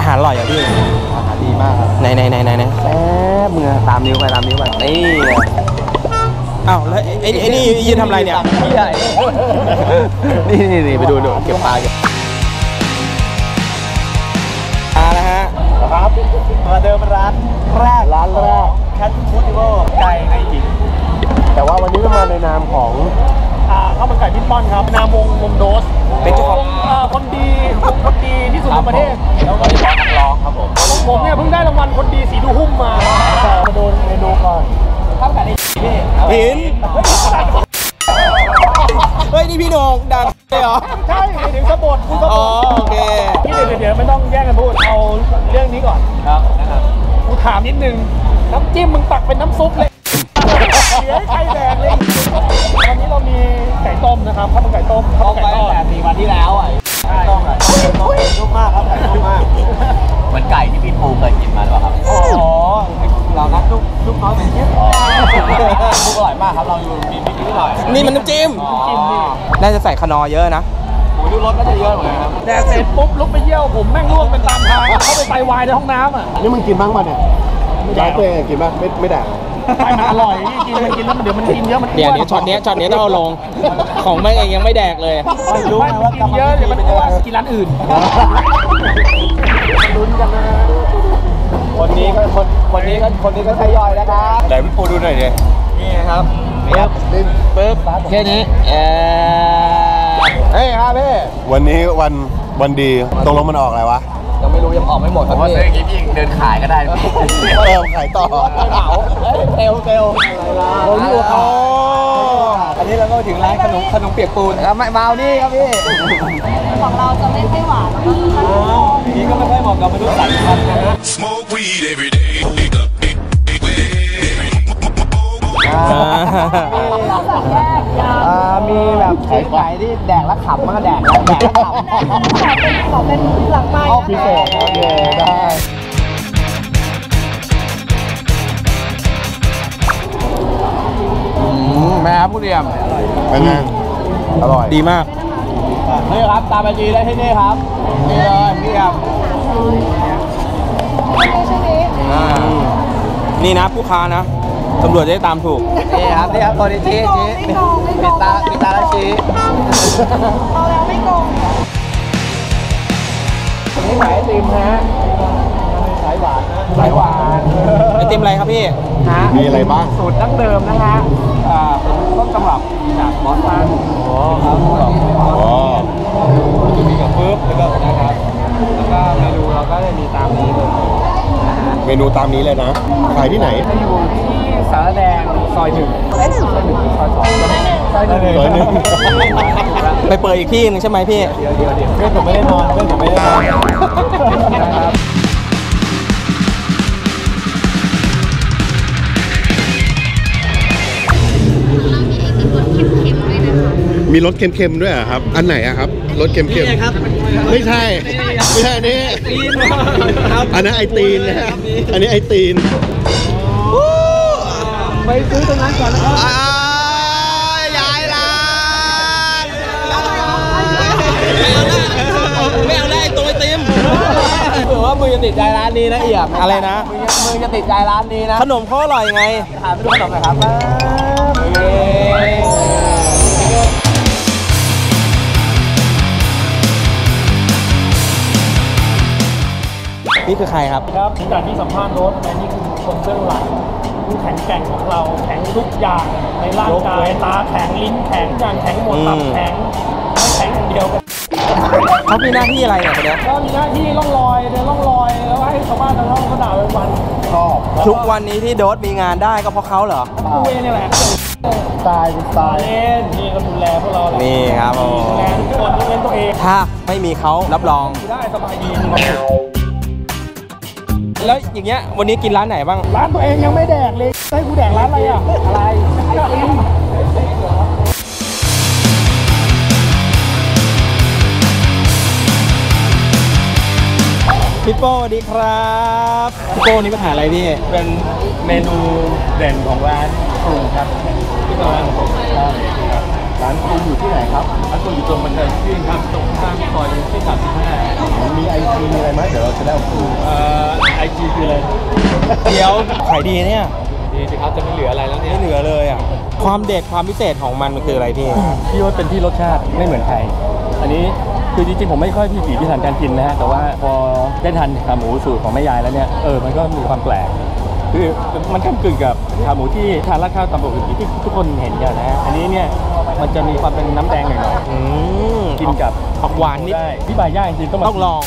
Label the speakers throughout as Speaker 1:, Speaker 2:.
Speaker 1: อาหารอร่อยอะพี่
Speaker 2: อาหารดีมากครับ
Speaker 1: ไหนไหนไหนไหนไหน
Speaker 2: แซ่บมือตามนิ้วไปตามนิ้วไปนี่
Speaker 1: อ้าวแล้วไอ้ไอ้นี่ยืนทำอะไรเนี่ย
Speaker 2: พี่ใหญ่นี่นี่นี่ไปดูดูเก็บปลาเก็บ
Speaker 1: มาแล้วฮะ
Speaker 2: ครับมาเดิมร้านแรกร้านแรกแคทฟูดดิโวไก่ในหินแต่ว่าวันนี้ก็มาในนามของ
Speaker 3: อ่า ข้าวมันไก่พิทมอนครับนามวงวงโดส
Speaker 1: เป็นเจ้าของ
Speaker 3: อ่าคนดีคนดีที่สุดในประเทศ
Speaker 2: แล้วก็ร้านนักร้องครับผม
Speaker 3: ผมเนี่ยเพิ่งได้รางวัลคนดีสีดูหุ้มมา
Speaker 2: มาดูเมนูก่อนข้าวไก่ในพี่
Speaker 1: หิน เฮ้ย นี่พี่โหนงดังเลยเหรอ
Speaker 3: ใช่ถึงสะบดคุณสะ
Speaker 1: อ๋
Speaker 3: บ
Speaker 1: อ
Speaker 3: ด
Speaker 1: โอเค
Speaker 3: ที่เดี๋ยวเดี๋ยวไม่ต้องแย่งกันพูดเอาเรื่องนี้ก่อน
Speaker 2: ครับนะครับ
Speaker 3: กูถามนิดนึง น้ำจิ้มมึงตักเป็นน้ำซุปเลย ครับข้าวมันไก่ต้มข้าว
Speaker 2: ต้
Speaker 3: มั
Speaker 2: อนง
Speaker 3: ไก่
Speaker 2: ไว้
Speaker 3: ทอ
Speaker 2: ตั้
Speaker 3: ด
Speaker 2: งแต่สี่วันที่แล้วอะต้องอะนุ่มมากครับไก่นุ่มมากเหมือนไก่ที่พี่ปูเคยกินมาหรือเปล่าครับอ๋อเรานัดลูกลูกน้อยเป็นเชฟอ๋อลูกอร่อยมากครับเราอยู่มีพริกนิดหน่อย
Speaker 1: นี่มันน้ำจิ้ม
Speaker 3: จิ้มนี่
Speaker 1: น่าจะใส่คนอเยอะนะ
Speaker 2: โอ้ยลูกรสก็จะเยอะเหมือนกันครับ
Speaker 3: แดกเสร็จปุ๊บลุกไปเยี่ยวผมแม่งล่วงเป็นตามทางเขาไปไตวายในห้องน้ำอะ
Speaker 4: นี่มึงกินบ้างป่ะเนี่ยร้านตัวเองกินบ้างไม่ไม่แดก
Speaker 3: ไปมันอร่อยนี่กินมันกินแล้วมันเดี๋ยวมันกินเยอะมัน
Speaker 1: เดี๋ยวเดี๋ยวช็อตเนี้ยช็อตเนี้ยต้องเอาลง ของแม่งเองยังไม่แดกเลย
Speaker 3: ไม่รู้นะว่ากินเยอะเดี๋ยวมันอ้วนกินร้านอื่น
Speaker 2: ลุ้นกันนะฮะคนนี้ก็คนคนนี้ก็คนนี้ก็ใช้ย่อยนะครับ
Speaker 1: ไหนพี่ปูดูหน่อยดิ
Speaker 2: นี่ครับนี่ครับ
Speaker 1: ปึ๊บแค่นี้เออ
Speaker 2: เฮ้ยครับพี่
Speaker 4: วันนี้วันวันดีตกลงมันออกอะไรวะ
Speaker 2: ยังไม่รู้ยังออกไม่หมดครับพี่ซื้ออย่างนี้พี่เดินขายก็ได้พี่
Speaker 4: เติมขายต่อ
Speaker 2: เหมาเอ้ยเตลเตลโอ้ยเขาอันนี้เราก็ถึงร้านขนมขนมเปียกปูนครับไม่เมานี่ครับพี่
Speaker 5: ของเราจะไม่ค่อยหวานแล้วก็ค่อนข้าง
Speaker 2: นี่ก็ไม่ค่อยเหมาะกับมนุษย์สายพันธุ์นะฮะ
Speaker 6: Smoke weed every day.
Speaker 5: แบบแยกยาว
Speaker 2: อ่ามี แบบไก่ไก่ที่แดกแล้วขำมันก็แดกแล้วแดกแล้วขำ
Speaker 5: ขอเป็นหลังไม้
Speaker 2: เอาพิเศษโอเคได้แม่ครับผู้เรียม
Speaker 4: เป็นไง
Speaker 2: อร่อย
Speaker 1: ดีมาก
Speaker 2: นี่ครับ ตามไปจีได้ที่นี่ครับ นี่เลยพี่ครับ
Speaker 5: ช่วงนี้
Speaker 1: นี่นะผู้ค้านะ ตำรวจจะได้ตามถูก
Speaker 2: นี่ครับนี่ครับตัวนี้ชี้ชี้ปิดตาปิดตาแล้วชี้
Speaker 5: เอาแล้วไม่โกง
Speaker 2: นี่ขายไอติมฮะสายหวานนะสายหวาน
Speaker 1: ไอติมอะไรครับพี่
Speaker 2: ฮะ
Speaker 4: มีอะไรบ้าง
Speaker 2: สูตรดั้งเดิมนะฮะอ่าเป็นต้นตำรับจากบอสตันโอ้ครับผม
Speaker 4: อ๋อ
Speaker 2: จะมีกับปึ๊บแล้วก็นะครับแล้วก็เมนูเราก็จะมีตามนี้เลย
Speaker 4: เมนูตามนี้เลยนะ ขายที่ไหน
Speaker 2: จะอยู่ที่ สารแดงซอยหนึ่งเอ้ยซอยหนึ่งหรือซอยสองซอยหนึ่ง
Speaker 4: ซอยหนึ่ง
Speaker 1: ไปเปิดอีกที่หนึงใช่ไหมพี่
Speaker 2: เดี๋ยวเดี๋ยวเดี๋ยวเพื่อนผมไม่ได้นอนเพื่อนผมไม่ได้นอนนะครับ
Speaker 4: มีรสเค็มๆด้วยเหรอครับ อันไหนอะครับ รสเค็มๆ ไม่ใช่ ไม่ใช่อันนี้อันนั้นไอตีนนะฮะอันนี้ไอตีน
Speaker 2: ไปซื้อตรงนั้นก่อนนะครับ
Speaker 1: ยายลานไม่เอาได้ตัวไอติม
Speaker 2: เผื่อว่ามึงจะติดใจร้านนี้นะเอี่ยม
Speaker 1: อะไรนะ
Speaker 2: มึงจะมึงจะติดใจร้านนี้นะ
Speaker 1: ขนมเขาอร่อยไง
Speaker 2: ถามไปดูขนมหน่อยครับ
Speaker 1: นี่คือใครครับ
Speaker 3: ครับจากที่สัมภาษณ์โรสแต่นี่คือคนเบื้องหลัง ผู้แข็งแกร่งของเรา แข็งทุกอย่างในร่างกายตาแข็งลิ้นแข็งทุกอย่างแข็งหมดตับแข็งไม่แข็งอย่างเดียวกัน
Speaker 1: เขามีหน้าที่อะไรเนี่ยคนเนี้ย
Speaker 3: ก็มีหน้าที่ล่องลอยเดินล่องลอยแล้วให้ชาวบ้านชาวช่องเขาด่าไปวัน
Speaker 2: ชอบ
Speaker 1: ทุกวันนี้ที่โดสมีงานได้ก็เพราะเขาเหรอ
Speaker 3: กูเองนี่แหละ
Speaker 2: สไตล์สไตล์
Speaker 3: เล่นนี่ก็ดูแลพวกเราแหละ
Speaker 1: นี่ครับผม
Speaker 3: ดูแลทุกคนยกเว้นตัวเอง
Speaker 1: ถ้าไม่มีเขารับรอง
Speaker 3: อยู่ได้สบายดีมีความสุข
Speaker 1: แล้วอย่างเงี้ยวันนี้กินร้านไหนบ้าง
Speaker 3: ร้านตัวเองยังไม่แดกเลยให้กูแดกร้านอะไรอะ อะไรเอง
Speaker 1: พี่โป้สวัสดีครับพี่โป้นี่ปัญหาอะไรพี่
Speaker 3: เป็นเมนูเด่นของร้านปรุงครับที่ร้านของผมครับร้านปรุงอยู่ที่ไหนครับร้านปรุงอยู่ตรงบันไดขึ้นครับตรงข้างซอยที่สามสิบห้า
Speaker 4: มีไอจีมีอะไรไหมเดี๋ยวเราจะได้เอาคืน
Speaker 3: เอ่อไอจีคืออะไร
Speaker 1: เดี๋ยวขายดีเนี่ย
Speaker 2: ดีสิครับจะไม่เหลืออะไรแล้วเนี่ย
Speaker 1: ไม่เหลือเลยอะความเด็ดความพิเศษของมันมันคืออะไรพี่
Speaker 3: พี่ว่าเป็นที่รสชาติไม่เหมือนใครอันนี้คือจริงๆผมไม่ค่อยพี่ผีพิถันการกินนะฮะแต่ว่าพอได้ทานขาหมูสูตรของแม่ยายแล้วเนี่ยเออมันก็มีความแปลกคือมันก้ากึ่งกับขาหมูที่ทานราดข้าวตำปกติที่ทุกคนเห็นกันนะฮะอันนี้เนี่ย มันจะมีความเป็นน้ำแดงหน่อย
Speaker 1: อืม
Speaker 3: ๆกินกับ
Speaker 1: ออกหวานนิด
Speaker 3: ได้ที่บายย่างจริงๆต้องมา
Speaker 1: ต้องลอง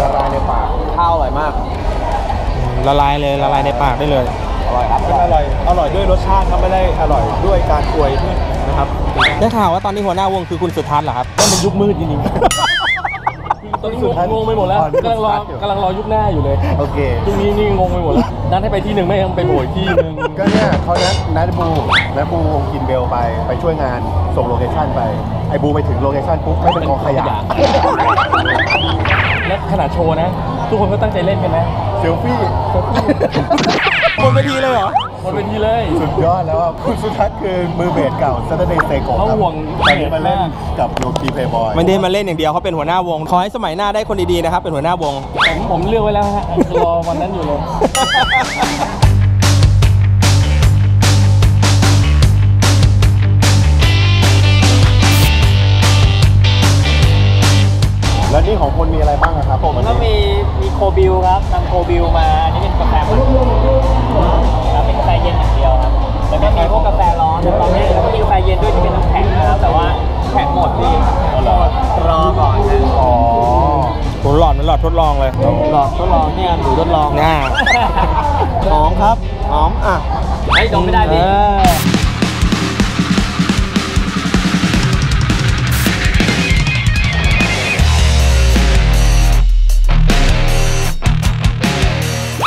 Speaker 4: ละลายในปาก
Speaker 2: ข้าวอร่อยมาก
Speaker 1: ละลายเลยละลายในปากได้เลย
Speaker 2: อร่อยครับ
Speaker 4: อร่อยอร่อยด้วยรสชาติครับไม่ได้อร่อยด้วยการอวยนะครับ
Speaker 1: ได้ข่าวว่าตอนนี้หัวหน้าวงคือคุณสุทัศน์เหรอครับ
Speaker 3: ต้องเป็นยุคมืดจริงๆต อนนี้งงงไปหมดแล้วกำลังรอกำลังรอยุคหน้าอยู่เลย
Speaker 4: โอเค
Speaker 3: ยุคนี้นี่งงไปหมดแล้วนัดให้ไปที่หนึ่งไม่ยังไปโผล่อีกที่หนึ่ง
Speaker 4: ก็เนี่ยเขานัดนัดบูนัดบูวงกินเบลไปไปช่วยงานส่งโลเคชั่นไปไอ้บูไปถึงโลเคชั่นปุ๊บไม่เป็นกองขยะ
Speaker 3: แล้วขนาดโชว์นะ ทุกคนก็ตั้งใจเล่นกันนะ
Speaker 4: เซลฟี่
Speaker 1: บนเวทีเลยเหรอ
Speaker 3: บนเวทีเลย
Speaker 4: สุดยอดแล้วอะคุณสุทัศน์คือมือเบสเก่า Saturday s t a y
Speaker 3: เขาห่วง
Speaker 4: ตอนนี้มาเล่นกับโลคีเพย์บอย
Speaker 1: ไม่ได้มาเล่นอย่างเดียวเขาเป็นหัวหน้าวง ขอให้สมัยหน้าได้คนดีๆนะครับ เป็นหัวหน้าวง
Speaker 3: ผมผมเลือกไว้แล้วฮะรอวันนั้นอยู่เลย
Speaker 4: แล้วนี่ของคนมีอะไรบ้างอะครับ
Speaker 3: ผมก็มีมีโคบิลครับนำโคบิลมาอันนี้เป็นกาแฟมัน ครับเป็นกาแฟเย็นอย่างเดียวครับแล้วก็มีพวกกาแฟร้อนตอนนี้แล้วก็มีกาแฟเย็นด้วยที่เป็นน้ำแข็งนะครับแต่ว่าน้ำแข็งหมดพี่รอก่อนนะ
Speaker 4: อ๋อ
Speaker 1: ผมหลอดมันหลอดทดลองเลย
Speaker 3: หลอกทดลองเนี่ยหนูทดลอง
Speaker 1: น่า
Speaker 4: หอมครับหอมอะ
Speaker 3: ไอ้ยดมไม่ได้พี่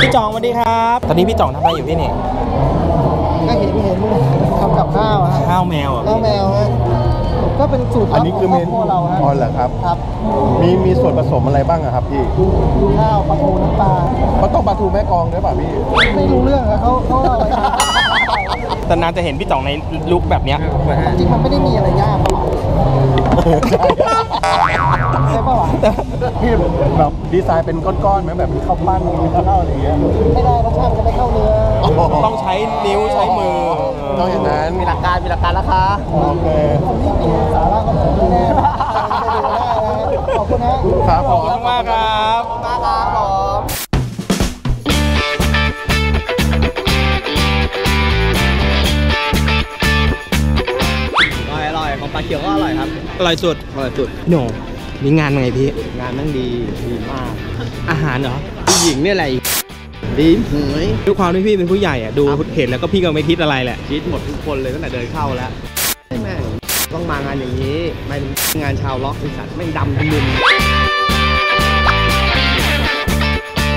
Speaker 1: พี่จองสวัสดีครับ ตอนนี้พี่จองทำอะไรอยู่พี่นี่
Speaker 6: ก็เห็นเห็นทำกับข้าวฮะ
Speaker 1: ข้าวแมวเหรอะ
Speaker 6: ข้าวแมวฮะก็เป็นสูตร
Speaker 4: อันนี้คือเมน
Speaker 6: ครบรัวเราฮะ
Speaker 4: อ๋อเหรอครับ
Speaker 6: ครับ
Speaker 4: มีมีส่วนผสมอะไรบ้างอะครับพี่
Speaker 6: ข้าวปลาทูน้ำปลา
Speaker 4: มันต้องปลาทูแม่กองด้วยป่ะพี่
Speaker 6: ไม่รู้เรื่องอะเขาเขาเอาอะไรมา
Speaker 1: แต่นานจะเห็นพี่จองในลุคแบบเนี้ย
Speaker 6: จริงมันไม่ได้มีอะไรยากหรอก ใช่ป่าวะ
Speaker 4: พี่แบบดีไซน์เป็นก้อนๆไหมแบบเป็นข้าวปั้นข้าวอะไรอย่างเงี้ย
Speaker 6: ไม่ได้รสชาติมันจะไม่เข้าเนื้อ
Speaker 1: ต้องใช้นิ้วใช้มือ
Speaker 4: ต้องอย่างนั้น
Speaker 2: มีหลักการมีหลักการราคา
Speaker 4: โอเค
Speaker 6: ผมนี่มีสาระของผมแน่ๆไปดูได้นะขอบคุณนะครับ
Speaker 4: ผ
Speaker 1: ขอบ
Speaker 4: ม
Speaker 1: คุณมากครับ
Speaker 2: มากครับผมอร่อยอร่อยของปลาเขียวก็อร่อยครับ
Speaker 1: อร่อยสุด
Speaker 2: อร่อยสุด
Speaker 1: โหน่ นี่งานไงพี่
Speaker 2: งานนั่งดีดีมาก
Speaker 1: อาหารเหรอ
Speaker 2: ผู้หญิงเนี่ยแหละดีเหย
Speaker 1: ด้วยความที่พี่เป็นผู้ใหญ่อะดูเห็นแล้วก็พี่ก็ไม่คิดอะไรแหละ
Speaker 2: คิดหมดทุกคนเลยตั้งแต่เดินเข้าแล้วแม่งต้องมางานอย่างนี้ไม่งานชาวล็อกบริษัทไม่งดำทั้งมุม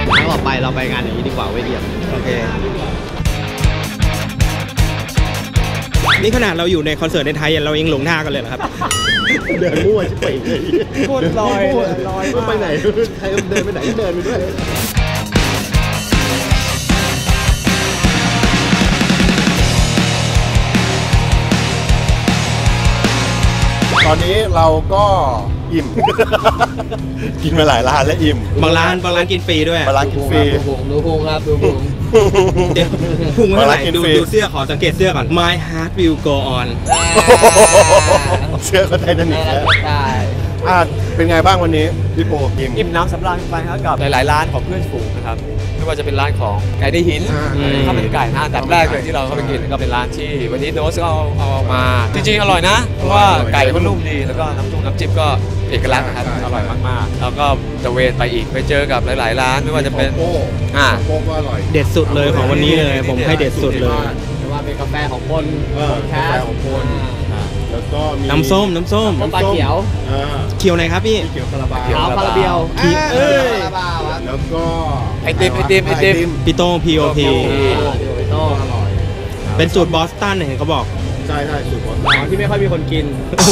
Speaker 2: ครั้งต่อไปเราไปงานอย่างนี้ดีกว่าเว้ยเดียมโอเค
Speaker 1: นี่ขนาดเราอยู่ในคอนเสิร์ตในไทยเรายังหลงทางกันเลยเหรอครับ
Speaker 4: เดินมั่วชิบไปเลย
Speaker 1: โคตรลอยเลยลอยมาก
Speaker 4: ไปไหนใครเดินไปไหนก็เดินไปด้วย ตอนนี้เราก็อิ่ม กินมาหลายร้านแล้วอิ่ม
Speaker 1: บางร้านบางร้านกินฟรีด้วย
Speaker 4: บางร้านกินฟรี
Speaker 2: ดูพุงดูพุงครับดูพุง
Speaker 1: เดี๋ยวพุงเท่าไหร่
Speaker 4: บางร้านกิน
Speaker 1: ดู
Speaker 4: ฟรี
Speaker 1: ดูเสื้อขอสังเกตเสื้อก่อน My heart will go on
Speaker 4: เชื่อเขาไททานิกแล้ว
Speaker 2: ใช่
Speaker 4: อะเป็นไงบ้างวันนี้พี่โปอิ่ม
Speaker 7: อิ่มน้ำสำราญไปครับกับหลายๆร้านของเพื่อนฝูงนะครับไม่ว่าจะเป็นร้านของไก่ได้หิน
Speaker 4: อ่า
Speaker 7: ข้าวมันไก่นะอันดับแรกเลยที่เราเข้าไปกินก็เป็นร้านที่ วันนี้โน้ตก็เอาเอามา จริงๆอร่อยนะ เพราะว่าไก่ก็นุ่มดีแล้วก็น้ำจุ้งน้ำจิ้มก็เอกลักษณ์นะครับอร่อยมากๆแล้วก็ตะเวนไปอีกไปเจอกับหลาย ๆ ร้านไม่ว่าจะเป็น
Speaker 4: โป้
Speaker 7: อ่า
Speaker 4: โป้ก็อร่อย
Speaker 1: เด็ดสุดเลยของวันนี้เลย ผมให้เด็ดสุดเลย
Speaker 2: ไม่ว่าเป็นกาแฟของคน
Speaker 4: เออ
Speaker 2: แค
Speaker 4: กาแฟ
Speaker 2: ส
Speaker 4: ของคนแล้ว ก็มี
Speaker 1: น้ำส้มน้ำส้ม
Speaker 2: น้ำปลาเขียว
Speaker 4: อ่า
Speaker 1: เคียวไหนครับพี่
Speaker 4: เขียวคาราบาว
Speaker 2: ขาวคาราเบียว
Speaker 1: ขีเอ้ย
Speaker 2: คาราบาวครับ
Speaker 4: แล้วก็
Speaker 7: ไอติมไอติมไอติม
Speaker 1: พี่โต้ง POP
Speaker 2: โต้
Speaker 4: อร่อย
Speaker 1: เป็นสูตรบอสตันเห็นเขาบอก
Speaker 4: บใช่ใช่สูตรโบรา
Speaker 1: อ๋อ
Speaker 4: ณ
Speaker 1: ที่ไม่ค่อยมีคนกิน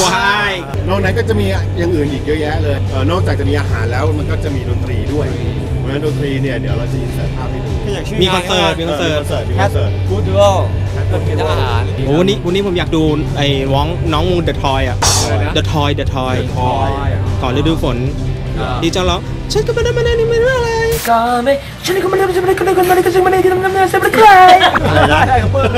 Speaker 1: ว้าย
Speaker 4: นอกนั้นก็จะมีอย่างอื่นอีกเยอะแยะเลยเออนอกจากจะมีอาหารแล้วมันก็จะมีดนตรีด้วยเพราะฉะนั้นดนตรีเนี่ยเดี๋ยวเราจะอินเสิร์ตภาพให้ดู
Speaker 1: มีคอนเสิร์ตมีคอนเสิร์ต
Speaker 4: มีคอนเสิร์ต
Speaker 7: กูดดูโอก็กินอาหาร
Speaker 1: โอ้วันนี้วันนี้ผมอยากดูไอ้ว้องน้องเดอะทอยอะเดอะทอยเดอะทอยก่อนฤดูฝนที่เจ้าร้องฉันก็ไม่ได้ไม่ได้นี่ไม่ได้อะไร
Speaker 8: ก็ไม่ฉันก็ไม่ได้ฉันไม่ได้ก็ไม่ได้ก็ไม่ได้ก็ฉันไม่ได้ที่ทำงา นเสร็จแล้วใคร
Speaker 4: ได้ครับเพื่อน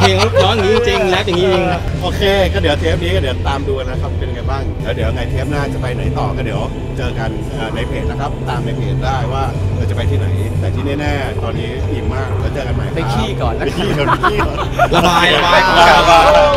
Speaker 1: เพลงร้องอย่างนี้จริงแรปอย่างนี้จริง
Speaker 4: โอเค ก็เดี๋ยวเทปนี้ก็เดี๋ยวตามดูกันนะครับเป็นไงบ้างแล้วเดี๋ยวไงเทปหน้าจะไปไหนต่อก็เดี๋ยวเจอกันเอ่อในเพจนะครับ ตามในเพจได้ว่าเราจะไปที่ไหน แต่ที่แน่ๆตอนนี้อิ่มมากแล้วเจอกันใหม่ครับ
Speaker 7: ไปขี้ก่อนนะ
Speaker 4: ไปขี้ก่อนไปขี้ก่อน
Speaker 1: ระบายระบาย
Speaker 4: ระบาย
Speaker 8: ต้อง